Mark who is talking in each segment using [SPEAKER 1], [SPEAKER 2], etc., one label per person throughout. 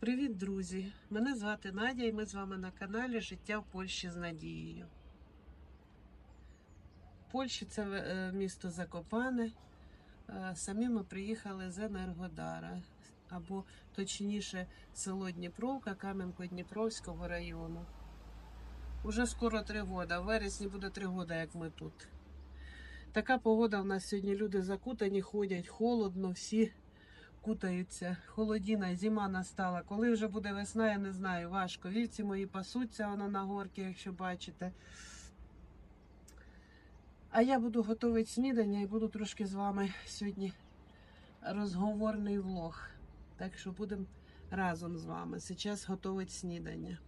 [SPEAKER 1] Привіт, друзі! Мене звати Надя і ми з вами на каналі Життя в Польщі з Надією. Польща це е, місто Закопане. Е, Самі ми приїхали з Енергодара, або точніше село Дніпровка Кам'янко-Дніпровського району. Уже скоро три роки. В вересні буде три роки, як ми тут. Така погода в нас сьогодні. Люди закутані, ходять, холодно, всі кутаються. Холодіна, зима настала. Коли вже буде весна, я не знаю. Важко. Вівці мої пасуться, воно на горки, якщо бачите. А я буду готувати снідання і буду трошки з вами сьогодні розговорний влог. Так що будемо разом з вами. Зараз готувати снідання.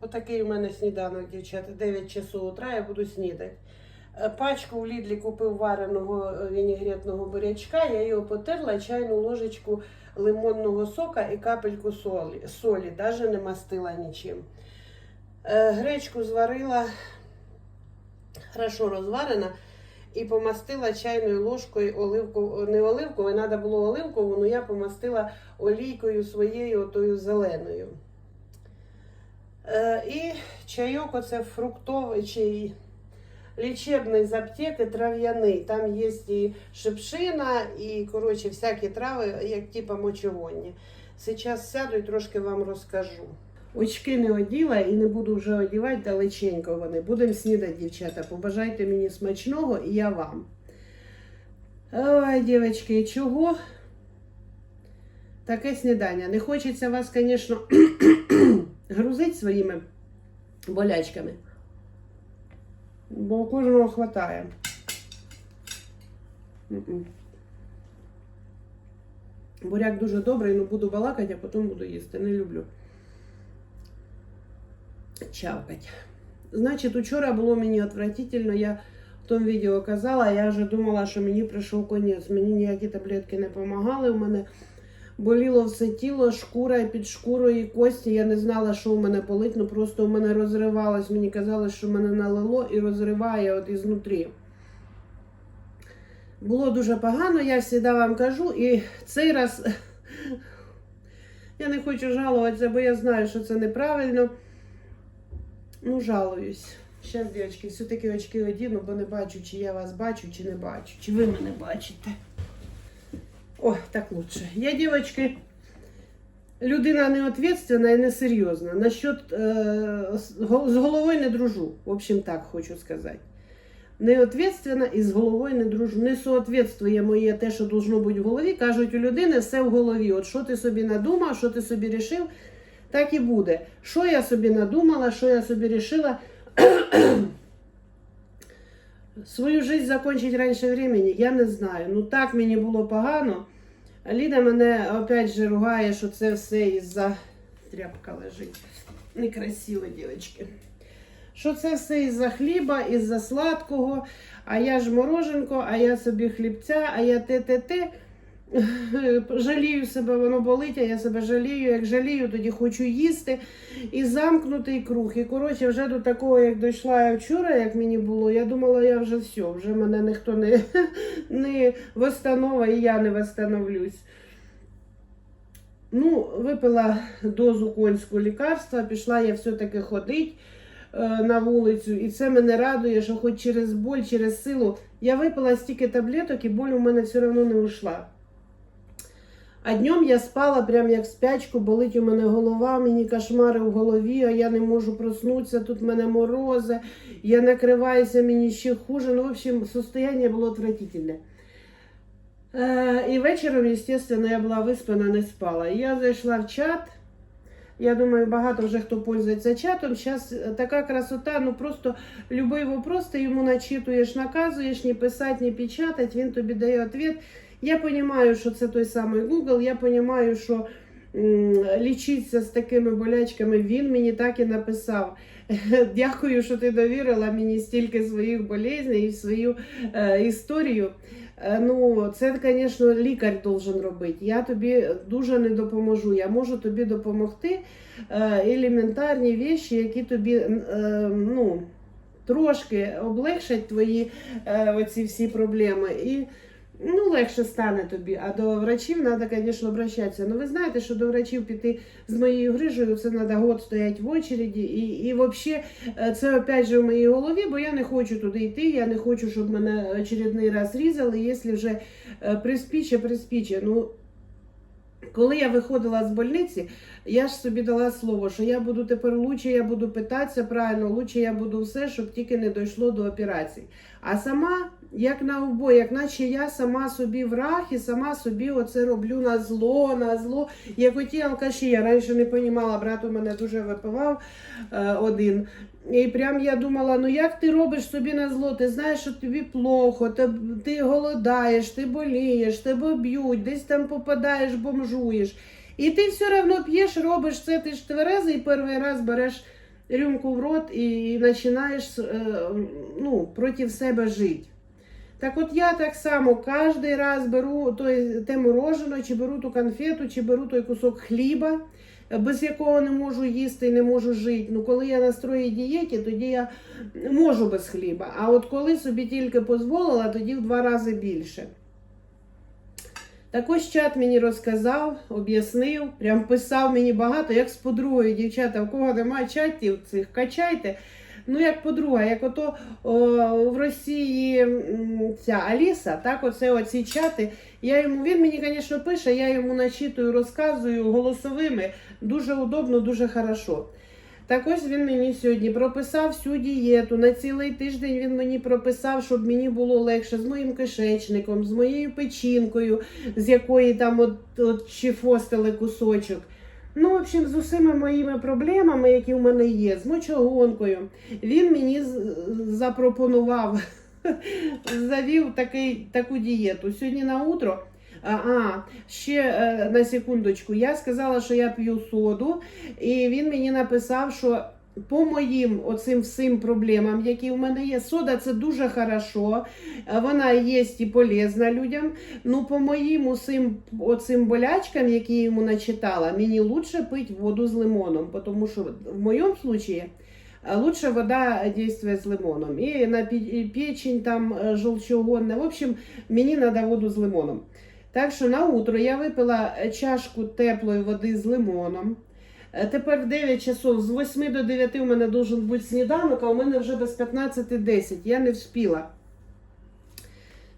[SPEAKER 1] Отакий у мене сніданок, дівчата. 9 часу утра я буду снідати. Е, Пачку в Лідлі купив вареного е, вінігретного бурячка. Я його потерла, чайну ложечку лимонного сока і капельку солі. солі навіть не мастила нічим. Е, Гречку зварила, хорошо розварена, і помастила чайною ложкою оливку, не оливковою, треба було оливкову, але я помастила олійкою своєю отою зеленою. І чайок оце фруктовий чай лічебний з аптеки трав'яний. Там є і шипшина, і коротше, всякі трави, як типа мочегонні. Зараз сяду і трошки вам розкажу. Очки не оділа і не буду вже одівати далеченько вони. Будемо снідати, дівчата. Побажайте мені смачного і я вам. Ой, дівчатки, чого? Таке снідання. Не хочеться вас, звісно, грузити своїми болячками. Бо кожного хватає. Буряк дуже добрий, ну буду балакати, а потім буду їсти. Не люблю чавкать. Значить, учора було мені отвратительно. Я в тому відео казала, я вже думала, що мені прийшов конець. Мені ніякі таблетки не допомагали. У мене боліло все тіло, шкура під шкурою кості. Я не знала, що у мене болить, ну просто у мене розривалось. Мені казали, що мене налило і розриває от ізнутрі. Було дуже погано, я завжди вам кажу, і цей раз я не хочу жалуватися, бо я знаю, що це неправильно. Ну, жалуюсь. Зараз, дівчатки, все-таки очки одіну, бо не бачу, чи я вас бачу, чи не бачу. Чи ви мене бачите? О, так лучше. Я, дівчатки, людина неответственна і несерйозна. Насчет е, з головою не дружу. В общем, так хочу сказати. Неответственна і з головою не дружу. Не соответствує моє те, що должно бути в голові. Кажуть, у людини все в голові. От що ти собі надумав, що ти собі рішив, так і буде. Що я собі надумала, що я собі рішила. Свою жизнь закончить раніше времени, я не знаю. Ну так мені було погано. Ліда мене опять же ругає, що це все із-за тряпка лежить. Некрасиво, дівчатки. Що це все із-за хліба, із-за сладкого, а я ж мороженко, а я собі хлібця, а я те-те-те. Жалію себе, воно болить, а я себе жалію. Як жалію, тоді хочу їсти. І замкнутий круг. І коротше, вже до такого, як дійшла я вчора, як мені було, я думала, я вже все, вже мене ніхто не, не восстанова і я не восстановлюсь. Ну, випила дозу конського лікарства, пішла я все-таки ходити е, на вулицю, і це мене радує, що хоч через боль, через силу. Я випила стільки таблеток, і боль у мене все одно не ушла. А днем я спала прям як спячку, болить у мене голова, мені кошмари в голові, а я не можу проснутися, тут в мене морози, я накриваюся, мені ще хуже. Ну, в общем, состояние було отвратительне. Е, і вечором, звісно, я була виспана, не спала. Я зайшла в чат. Я думаю, багато вже хто пользується чатом. Зараз така красота, ну просто любий вопрос, ти йому начитуєш, наказуєш, не писати, не печатати, він тобі дає відповідь. Я розумію, що це той самий Google, я розумію, що лічитися з такими болячками він мені так і написав. Дякую, що ти довірила мені стільки своїх болезней і свою е, історію. Е, Ну, це, звісно, лікар должен робити. Я тобі дуже не допоможу. Я можу тобі допомогти е, елементарні речі, які тобі е, ну, трошки облегшать твої е, оці всі проблеми. І Ну, легше стане тобі, а до врачів треба, звісно, обращатися. Ну, ви знаєте, що до врачів піти з моєю грижею, це треба год стояти в очереді. І, і взагалі, е, це опять же в моїй голові, бо я не хочу туди йти, я не хочу, щоб мене очередний раз різали, якщо вже е, приспіче, приспіче. Ну, коли я виходила з больниці, я ж собі дала слово, що я буду тепер лучше, я буду питатися правильно, лучше я буду все, щоб тільки не дійшло до операції. А сама, як на обоє, як наче я сама собі враг і сама собі оце роблю на зло, на зло. Як оті алкаші, я раніше не розуміла, брат у мене дуже випивав е, один. І прям я думала, ну як ти робиш собі на зло? Ти знаєш, що тобі плохо, ти, ти голодаєш, ти болієш, тебе б'ють, десь там попадаєш, бомжуєш. І ти все одно п'єш, робиш це, ти ж тверезий перший раз береш рюмку в рот і починаєш е, ну, проти себе жити. Так от я так само кожен раз беру той, те мороженое, чи беру ту конфету, чи беру той кусок хліба, без якого не можу їсти і не можу жити. Ну, коли я на строї дієті, тоді я можу без хліба. А от коли собі тільки дозволила, тоді в два рази більше. Так ось чат мені розказав, об'яснив, прям писав мені багато, як з подругою, дівчата, в кого немає чатів цих, качайте. Ну, як подруга, як ото о, в Росії ця Аліса, так, оце оці чати. Я йому, він мені, звісно, пише, я йому начитую, розказую голосовими. Дуже удобно, дуже хорошо. Так ось він мені сьогодні прописав всю дієту. На цілий тиждень він мені прописав, щоб мені було легше з моїм кишечником, з моєю печінкою, з якої там от, от чифостили кусочок. Ну, в общем, з усіма моїми проблемами, які в мене є, з мочогонкою, він мені запропонував, завів такий, таку дієту. Сьогодні на утро. А, ще е, на секундочку, я сказала, що я п'ю соду, і він мені написав, що по моїм оцим всім проблемам, які в мене є, сода це дуже хорошо, вона є і полезна людям. Ну, по моїм усім оцим болячкам, які я йому начитала, мені лучше пити воду з лимоном, тому що в моєму випадку е, лучше вода дійствує з лимоном. І на печень там е, желчогонна. В общем, мені треба воду з лимоном. Так що на утро я випила е, чашку теплої води з лимоном. Е, Тепер в 9 часов з 8 до 9 у мене должен бути сніданок, а у мене вже без 15.10. Я не вспіла.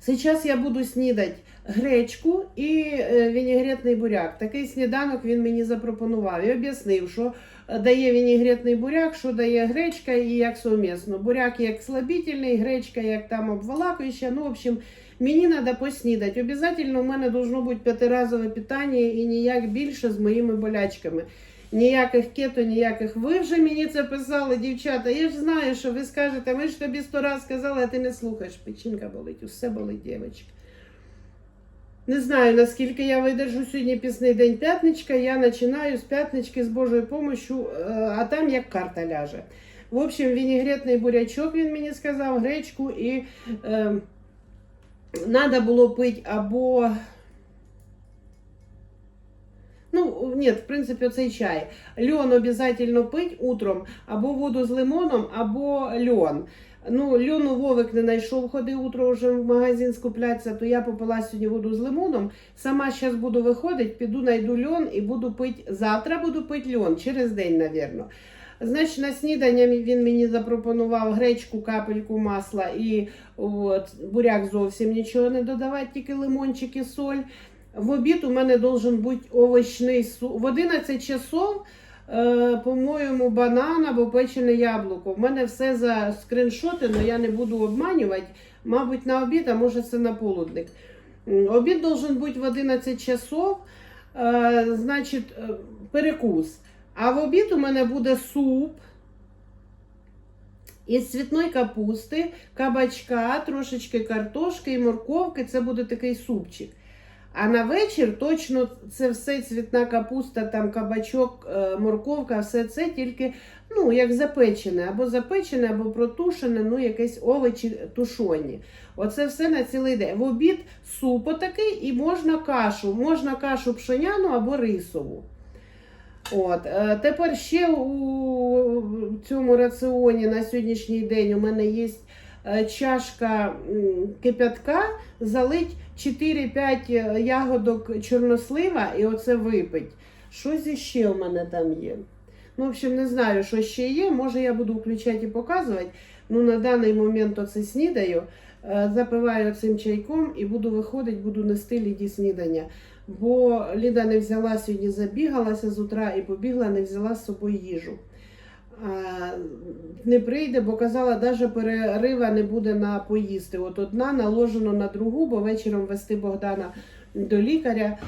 [SPEAKER 1] Зараз я буду снідати гречку і е, вінігретний буряк. Такий сніданок він мені запропонував і об'яснив, що е, дає вінігретний буряк, що дає гречка і як совмісно. Буряк як слабительний, гречка як там обволакуюча. Ну, в общем, мені треба поснідати. Обязательно у мене должно бути п'ятиразове питання і ніяк більше з моїми болячками. Ніяких кето, ніяких. Ви вже мені це писали, дівчата. Я ж знаю, що ви скажете, ми ж тобі сто раз сказали, а ти не слухаєш. Печінка болить, усе болить, дівчатка. Не знаю, наскільки я видержу сьогодні пісний день п'ятничка. Я починаю з п'ятнички з Божою допомогою, а там як карта ляже. В общем, вінігретний бурячок він мені сказав, гречку і е, треба було пити або. Ну, ні, в принципі, цей чай. Льон обов'язково пить утром, або воду з лимоном, або льон. Ну, льону Вовик не знайшов, ходив утро вже в магазин скуплятися, то я попила сьогодні воду з лимоном. Сама зараз буду виходити, піду знайду льон і буду пити. Завтра буду пити льон, через день, напевно. Значить, на снідання він мені запропонував гречку, капельку масла і от, буряк зовсім нічого не додавати, тільки лимончик і соль. В обід у мене должен бути овочний суп. В 11 часов, е, по-моєму, банан або печене яблуко. В мене все за скріншотено, я не буду обманювати. Мабуть, на обід, а може це на полудник. Обід должен бути в 11 часов, е, значить, е, перекус. А в обід у мене буде суп із цвітної капусти, кабачка, трошечки картошки і морковки. Це буде такий супчик. А на вечір точно це все цвітна капуста, там кабачок, е, морковка, все це тільки ну, як запечене, або запечене, або протушене, ну якесь овочі тушоні. Оце все на цілий день. В обід суп отакий і можна кашу. Можна кашу пшеняну або рисову. От, е, тепер ще у цьому раціоні на сьогоднішній день у мене є е, чашка кипятка, залить 4-5 ягодок чорнослива і оце випить. Що зі ще у мене там є? Ну, в общем, не знаю, що ще є. Може, я буду включати і показувати. Ну, на даний момент оце снідаю, е, запиваю цим чайком і буду виходити, буду нести Ліді снідання. Бо Ліда не взяла сьогодні, забігалася з утра і побігла, не взяла з собою їжу. А, не прийде, бо казала, навіть перерива не буде на поїсти. От одна наложено на другу, бо вечором вести Богдана до лікаря.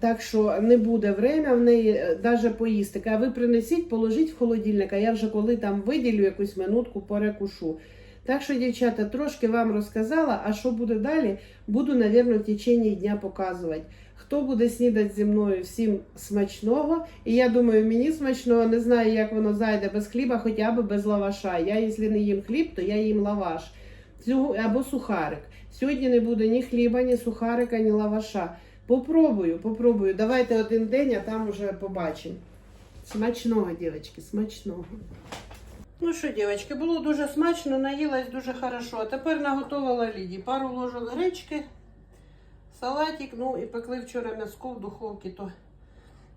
[SPEAKER 1] Так що не буде время в неї навіть поїсти. А ви принесіть, положіть в холодильник, а я вже коли там виділю якусь минутку, перекушу. Так що, дівчата, трошки вам розказала, а що буде далі, буду, мабуть, в течение дня показувати. Хто буде снідати зі мною, всім смачного. І я думаю, мені смачного, не знаю, як воно зайде без хліба, хоча б без лаваша. Я, якщо не їм хліб, то я їм лаваш. Або сухарик. Сьогодні не буде ні хліба, ні сухарика, ні лаваша. Попробую, попробую. Давайте один день, а там вже побачимо. Смачного, дівчатки, смачного. Ну що, дівчатки, було дуже смачно, наїлась дуже хорошо. Тепер наготовила Ліді. Пару ложок гречки, салатик, ну і пекли вчора м'язко в духовці, то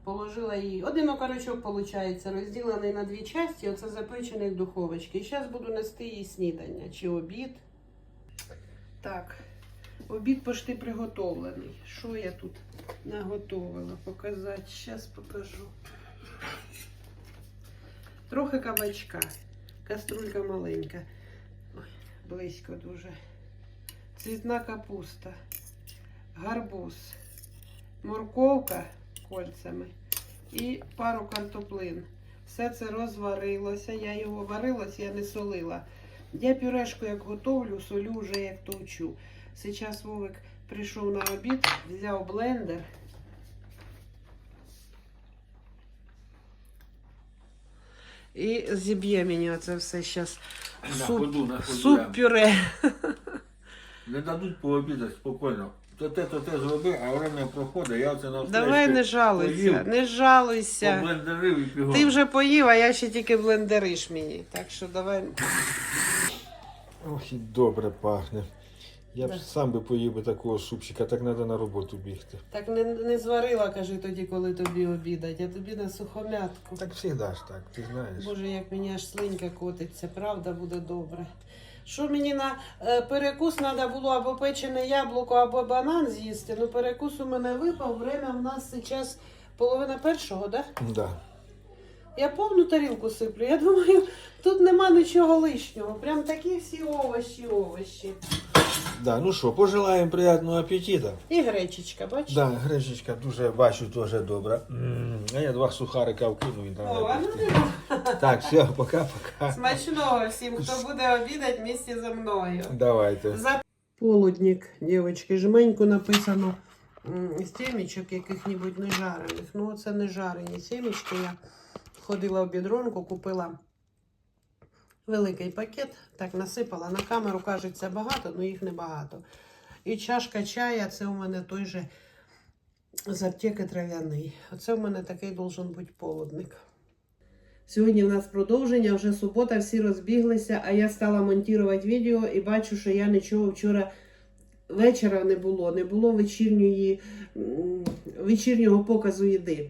[SPEAKER 1] положила її. Один окорочок, виходить, розділений на дві частини, оце запечений в духовочці. І зараз буду нести їй снідання чи обід. Так, обід почти приготовлений. Що я тут наготовила? Показати. Зараз покажу. Трохи кабачка. Каструлька маленька. Ой, близько дуже. Цвітна капуста, гарбуз, морковка кольцями і пару картоплин. Все це розварилося. Я його варилася, я не солила. Я пюрешку як готовлю, солю вже як товчу. Зараз Вовик прийшов на обід, взяв блендер. І зіб'є мені оце все зараз.
[SPEAKER 2] На
[SPEAKER 1] Суп,
[SPEAKER 2] ходу, на ходу.
[SPEAKER 1] суп пюре.
[SPEAKER 2] Не дадуть пообідати спокійно. То те, то те зроби, а время проходить, я це на
[SPEAKER 1] Давай не жалуйся,
[SPEAKER 2] поїв,
[SPEAKER 1] не жалуйся.
[SPEAKER 2] Поблендерив і бігом.
[SPEAKER 1] Ти вже поїв, а я ще тільки блендериш мені. Так що давай.
[SPEAKER 3] Ох, і добре пахне. Я б сам би поїв би такого супчика, так треба на роботу бігти.
[SPEAKER 1] Так не, не зварила, кажи тоді, коли тобі обідать, а тобі на сухомятку.
[SPEAKER 3] Так завжди ж так, ти знаєш.
[SPEAKER 1] Боже, як мені аж слинька котиться, правда буде добре. Що мені на е, перекус треба було або печене яблуко, або банан з'їсти. Ну перекус у мене випав, время в нас зараз половина першого, так? Да?
[SPEAKER 3] Да.
[SPEAKER 1] Я повну тарілку сиплю. Я думаю, тут нема нічого лишнього. Прям такі всі овощі, овощі.
[SPEAKER 3] Да, ну що, пожелаємо приємного апетита.
[SPEAKER 1] І гречечка, бачиш?
[SPEAKER 3] Да, гречечка дуже бачу, теж добра. М, А я два сухарика вкину, він там.
[SPEAKER 1] О, ну
[SPEAKER 3] Так, все, пока-пока.
[SPEAKER 1] Смачного всім, хто буде обідати місті зі мною.
[SPEAKER 3] Давайте.
[SPEAKER 1] За полудник, дівчатки, жменьку написано м, сімечок яких-небудь не жарених. Ну, це не жарені сімечки. Я ходила в бідронку, купила великий пакет, так насипала. На камеру кажеться багато, але їх небагато. І чашка чая, це у мене той же з аптеки трав'яний. Оце у мене такий должен бути полудник. Сьогодні в нас продовження, вже субота, всі розбіглися, а я стала монтувати відео і бачу, що я нічого вчора вечора не було, не було вечірньої, вечірнього показу їди.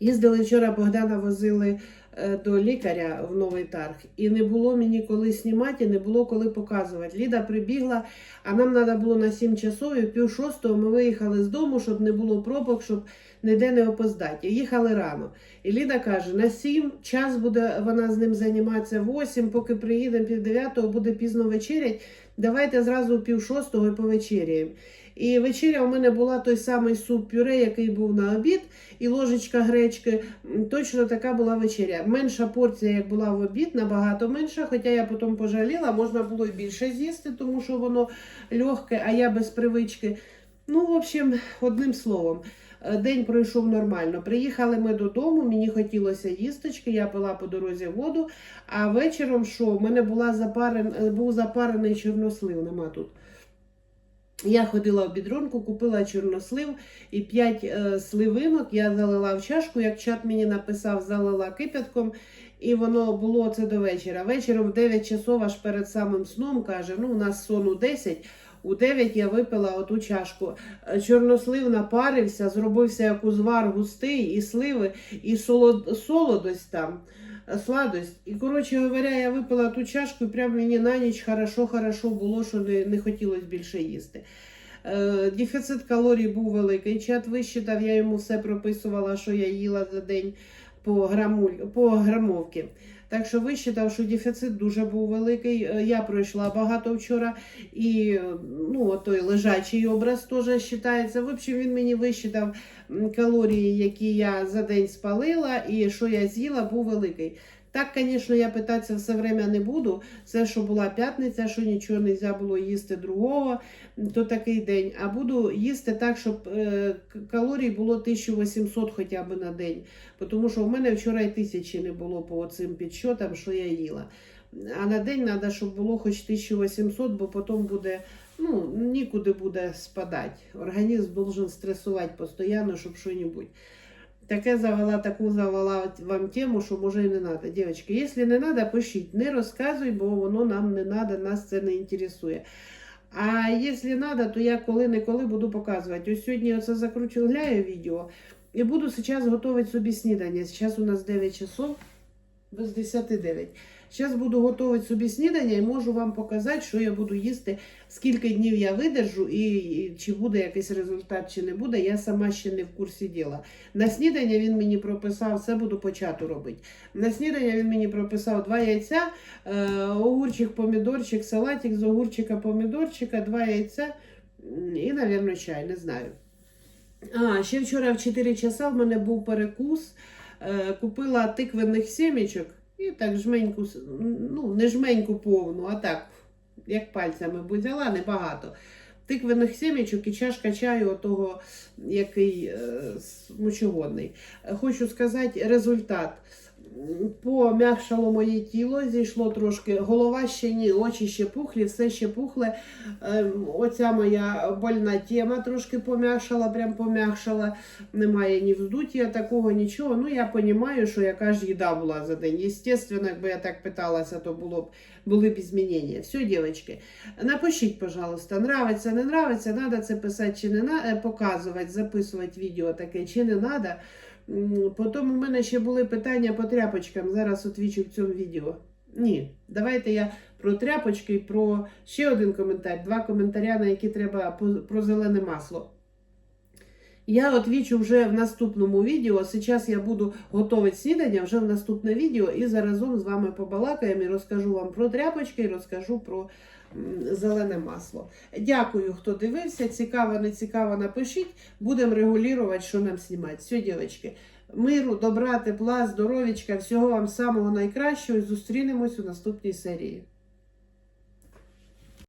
[SPEAKER 1] Їздили вчора, Богдана возили е, до лікаря в новий тарг, і не було мені коли знімати, не було коли показувати. Ліда прибігла, а нам треба було на 7 часов, і пів шостого ми виїхали з дому, щоб не було пробок, щоб ніде не опоздати. Їхали рано. І Ліда каже: на 7 час буде вона з ним займатися, 8, поки приїдемо пів дев'ятого, буде пізно вечерять. Давайте зразу пів шостого і повечеряємо. І вечеря у мене була той самий суп пюре, який був на обід, і ложечка гречки. Точно така була вечеря. Менша порція, як була в обід, набагато менша. Хоча я потім пожаліла, можна було і більше з'їсти, тому що воно легке, а я без привички. Ну, в общем, одним словом. Е, День пройшов нормально. Приїхали ми додому, мені хотілося їсточки, я пила по дорозі воду. А вечором що? У мене була запарен, е, був запарений чорнослив, нема тут. Я ходила в бідронку, купила чорнослив і 5 е, сливинок я залила в чашку, як чат мені написав, залила кипятком І воно було це до вечора. Вечором в 9 часов аж перед самим сном каже: ну, у нас сон у 10. У 9 я випила оту чашку. Е, Чорнослив напарився, зробився як узвар густий, і сливи, і солод, солодость там, е, сладость. І, коротше говоря, я випила ту чашку, і прям мені на ніч хорошо-хорошо було, що не, не хотілося більше їсти. Е, Дефіцит калорій був великий. Чат вищитав, я йому все прописувала, що я їла за день по, грамуль, по грамовки. Так що висчитав, що дефіцит дуже був великий. Е, Я пройшла багато вчора, і е, ну, той лежачий образ теж вважається. В общем, він мені висчитав калорії, які я за день спалила, і що я з'їла, був великий. Так, звісно, я питатися все время не буду. Це, що була п'ятниця, що нічого не можна було їсти другого, то такий день. А буду їсти так, щоб калорій було 1800 хоча б на день. Тому що в мене вчора і тисячі не було по цим підсчотам, що я їла. А на день треба, щоб було хоч 1800, бо потім буде, ну, нікуди буде спадати. Організм должен стресувати постійно, щоб що-небудь. Таке завела, таку завела вам тему, що може і не треба. Дівчатки, якщо не треба, пишіть. Не розказуй, бо воно нам не треба, нас це не інтересує. А якщо треба, то я коли-неколи буду показувати. Ось сьогодні оце закручуляю відео і буду зараз готувати собі снідання. Зараз у нас 9 часов, без 10 9. Зараз буду готувати собі снідання і можу вам показати, що я буду їсти, скільки днів я видержу, і, чи буде якийсь результат, чи не буде. Я сама ще не в курсі діла. На снідання він мені прописав, це буду почати робити. На снідання він мені прописав два яйця, е, огурчик, помідорчик, салатик з огурчика, помідорчика, два яйця і, мабуть, чай, не знаю. А, ще вчора в 4 часа в мене був перекус. Е, купила тиквених сімечок і так жменьку, ну, не жменьку повну, а так, як пальцями б взяла, небагато. Тиквених сімечок і чашка чаю, отого, який е, мочегонний. Е, Хочу сказати результат. Пом'якшало моє тіло, зійшло трошки, голова ще ні, очі ще пухлі, все ще пухле. Ем, Оця моя больна тема трошки пом'якшала, прям пом'якшала. Немає ні вздуття такого, нічого. Ну, я розумію, що яка ж їда була за день. Естественно, якби я так питалася, то було б, були б змінення. Все, дівчатки, напишіть, пожалуйста, нравиться, не нравиться, надо це писати чи не надо, показувати, записувати відео таке, чи не надо. Потім у мене ще були питання по тряпочкам. Зараз отвічу в цьому відео. Ні, давайте я про тряпочки і про ще один коментар, два коментаря, на які треба про зелене масло. Я отвічу вже в наступному відео. Зараз я буду готувати снідання вже в наступне відео і заразом з вами побалакаємо і розкажу вам про тряпочки і розкажу про зелене масло. Дякую, хто дивився. Цікаво, не цікаво, напишіть. Будемо регулювати, що нам знімати. Все, дівчатки. Миру, добра, тепла, здоров'ячка, всього вам самого найкращого і зустрінемось у наступній серії.